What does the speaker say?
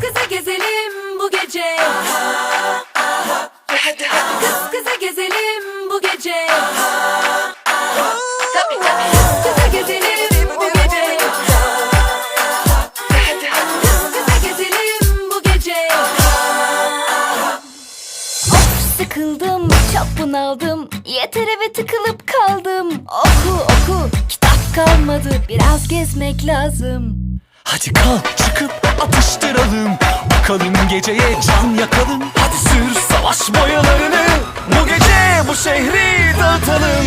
Kız kıza gezelim bu gece. Kız bu gece. Kız kıza gezelim bu gece. Kız kıza gezelim bu gece. Of sıkıldım çok bunaldım. Yeter eve tıkılıp kaldım. Oku oku kitap kalmadı. Biraz gezmek lazım. Hadi kalk çıkıp atıştıralım Bakalım geceye can yakalım. Hadi sür savaş boyalarını Bu gece bu şehri dağıtalım